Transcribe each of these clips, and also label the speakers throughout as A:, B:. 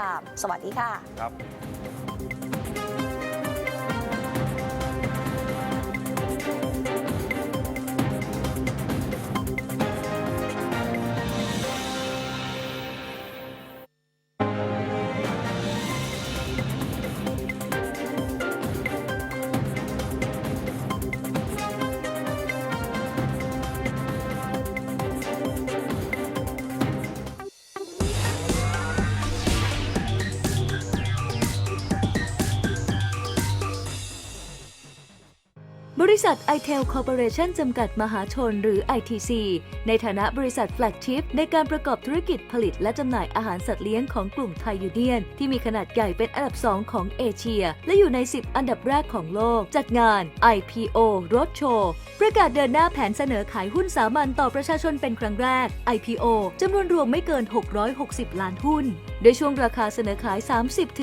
A: ตาม สวัสดีค่ะ
B: ครับ
C: บริษัท i t e l Corporation จำกัดมหาชนหรือ ITC ในฐานะบริษัทแฟลกชิพในการประกอบธุรกิจผลิตและจำหน่ายอาหารสัตว์เลี้ยงของกลุ่มไทยยูเนียน ที่มีขนาดใหญ่เป็นอันดับ 2 ของเอเชีย และอยู่ใน 10 อันดับแรกของโลก จัดงาน IPO Roadshow ประกาศเดินหน้าแผนเสนอขายหุ้นสามัญต่อประชาชนเป็นครั้งแรก IPO จำนวนรวมไม่เกิน 660 ล้านหุ้น โดยช่วงราคาเสนอขาย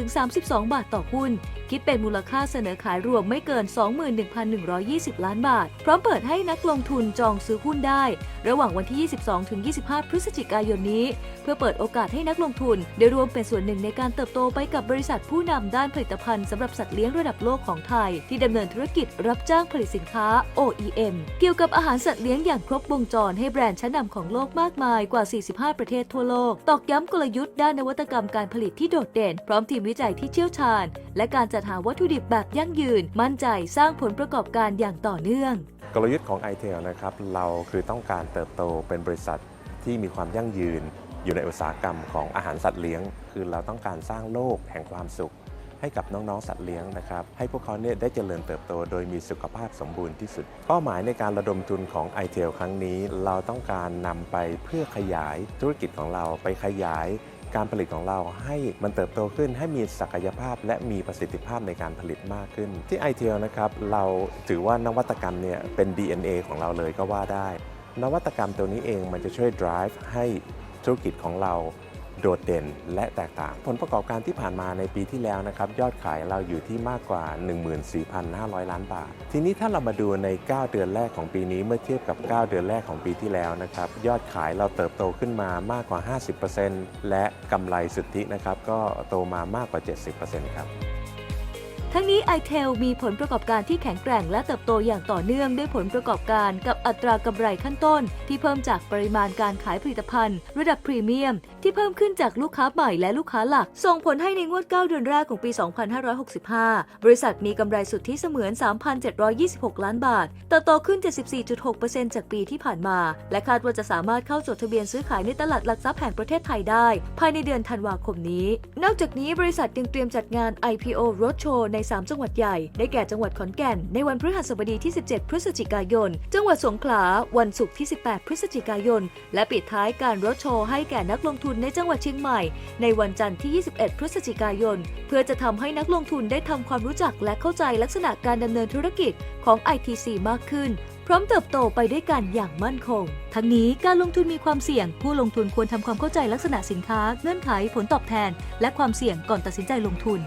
C: 30-32 บาทต่อหุ้น คิดเป็นมูลค่าเสนอขายรวมไม่เกิน 21,100 20 ล้านบาท พร้อมเปิดให้นักลงทุนจองซื้อหุ้นได้ ระหว่างวันที่ 22-25 พฤศจิกายนนี้ เพื่อเปิดโอกาสให้นักลงทุน ได้ร่วมเป็นส่วนหนึ่งในการเติบโตไปกับบริษัทผู้นำด้านผลิตภัณฑ์สำหรับสัตว์เลี้ยงระดับโลกของไทย ที่ดำเนินธุรกิจรับจ้างผลิตสินค้า OEM เกี่ยวกับอาหารสัตว์เลี้ยงอย่างครบวงจรให้แบรนด์ชั้นนำของโลกมากมายกว่า 45 ประเทศทั่วโลก ตอกย้ำกลยุทธ์ด้านนวัตกรรมการผลิตที่โดดเด่น พร้อมทีมวิจัยที่เชี่ยวชาญ และการจัดหาวัตถุดิบแบบยั่งยืน มั่นใจสร้างผลประกอบการอย่างต่อเนื่อง
B: กลยุทธ์ของ i t e l นะครับเราคือต้องการเติบโตเป็นบริษัทที่มีความยั่งยืน อยู่ในอุตสาหกรรมของอาหารสัตว์เลี้ยง คือเราต้องการสร้างโลกแห่งความสุข ให้กับน้องๆสัตว์เลี้ยงนะครับให้พวกเขาเนี่ยได้เจริญเติบโต โดยมีสุขภาพสมบูรณ์ที่สุด เป้าหมายในการระดมทุนของ i t e l ครั้งนี้ เราต้องการนำไปเพื่อขยายธุรกิจของเราไปขยาย การผลิตของเราให้มันเติบโตขึ้นให้มีศักยภาพ และมีประสิทธิภาพในการผลิตมากขึ้น ที่ i t l นะครับเราถือว่านวัตกรรมเนี่ยเป็น DNA ของเราเลยก็ว่าได้ นวัตกรรมตัวนี้เองมันจะช่วย drive ให้ธุรกิจของเรา โดดเด่นและแตกต่าง ผลประกอบการที่ผ่านมาในปีที่แล้วนะครับยอดขายเราอยู่ที่มากกว่า 14,500 ล้านบาท ทีนี้ถ้าเรามาดูใน 9 เดือนแรกของปีนี้เมื่อเทียบกับ 9 เดือนแรกของปีที่แล้วนะครับยอดขายเราเติบโตขึ้นมามากกว่า 50%และกำไรสุทธินะครับก็โตมามากกว่า 70%ครับ
C: ทั้งนี้ i t e l มีผลประกอบการที่แข็งแกร่งและเติบโตอย่างต่อเนื่องด้วยผลประกอบการกับอัตรากำไรขั้นต้น ที่เพิ่มจากปริมาณการขายผลิตภัณฑ์ ระดับพรีเมียม ที่เพิ่มขึ้นจากลูกค้าใหม่และลูกค้าหลัก ส่งผลให้ในงวด 9 เดือนแรกของปี 2565 บริษัทมีกำไรสุทธิเสมือน 3,726 ล้านบาทเติบโตขึ้น 74.6%จากปีที่ผ่านมา และคาดว่าจะสามารถเข้าจดทะเบียนซื้อขายในตลาดหลักทรัพย์แห่งประเทศไทยได้ ภายในเดือนธันวาคมนี้ นอกจากนี้บริษัทยังเตรียมจัดงาน IPO Roadshow ใน3 จังหวัดใหญ่ ได้แก่จังหวัดขอนแก่น ในวันพฤหัสบดีที่ 17 พฤศจิกายน จังหวัดสงขลา วันศุกร์ที่ 18 พฤศจิกายน และปิดท้ายการรถโชว์ให้แก่นักลงทุนในจังหวัดเชียงใหม่ ในวันจันทร์ที่ 21 พฤศจิกายน เพื่อจะทำให้นักลงทุนได้ทำความรู้จักและเข้าใจลักษณะการดำเนินธุรกิจของ ITC มากขึ้นพร้อมเติบโตไปด้วยกันอย่างมั่นคง ทั้งนี้การลงทุนมีความเสี่ยง ผู้ลงทุนควรทำความเข้าใจลักษณะสินค้า เงื่อนไข ผลตอบแทน และความเสี่ยงก่อนตัดสินใจลงทุน